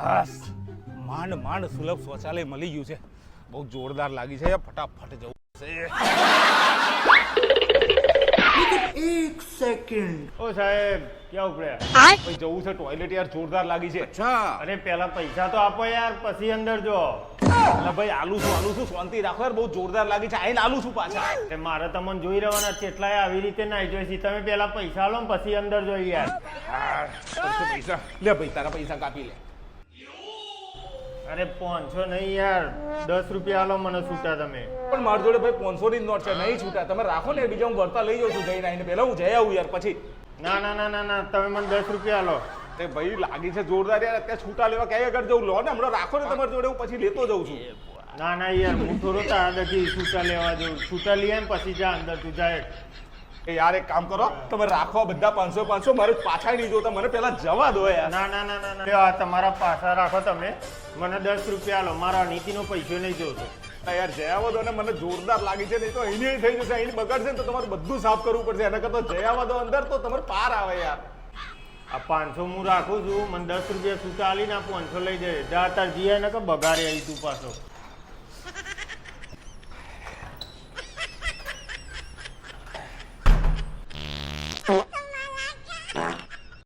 બસ માંડ માંડ સુલભ શૌચાલય મળી ગયું છે. બહુ જોરદાર લાગી છે. ફટાફટ જવું છે એક સેકન્ડ. ઓ સાહેબ ક્યાં ઉપડ્યા? ભાઈ જવું છે ટોયલેટ યાર જોરદાર લાગી છે. અચ્છા. અરે પહેલા પૈસા તો આપો યાર પછી અંદર જો. એટલે ભાઈ આલુ છું આલુ છું શાંતિ રાખો યાર બહુ જોરદાર લાગી છે. આઈને આલુ છું પાછા. મારે તમને જોઈ રહેવાના છે એટલાય આવી રીતે ના જોઈ. છે તમે પેલા પૈસા લો પછી અંદર જોઈ યાર. પૈસા? લે ભાઈ તારા પૈસા કાપી લે. અરે પાંચસો નહીં યાર. દસ રૂપિયા આલો મને છૂટા તમે. પણ મારી જોડે ભાઈ પાંચસો ની નોટ છે નહીં છૂટા. તમે રાખો ને બીજા હું ભરતા લઈ જાઉં છું જઈને આવીને. પહેલા હું જઈ આવું યાર પછી. ના ના ના ના ના. તમે મને દસ રૂપિયા આલો. તે ભાઈ લાગી છે જોરદાર યાર. અત્યારે છૂટા લેવા ક્યાંય આગળ જવું? લો ને હમણાં રાખો ને તમારી જોડે હું પછી લેતો જઉં છું. ના ના યાર હું થોડો તારા છૂટા લેવા જઉં. છૂટા લઈએ ને પછી જા અંદર તું જાય એ યાર એક કામ કરો તમે રાખો બધા પાંચસો પાંચસો મારે પાછા નહીં જોતા મને પેલા જવા દો યાર. ના ના ના ના ના. આ તમારા પાછા રાખો તમે. મને દસ રૂપિયા લો મારા નીતિનો પૈસો નહીં જોતો. યાર જયાવા દો ને મને જોરદાર લાગી છે નહીં તો એની થઈ જશે. અહીં બગડશે ને તો તમારે બધું સાફ કરવું પડશે. એના કરતા જયાવા દો અંદર તો તમારે પાર આવે યાર. આ પાંચસો હું રાખું છું. મને દસ રૂપિયા છૂટા આલીને આ પાંચસો લઈ જાય. જા તાર જીયા ને કે બગાડે આવી તું પાછો.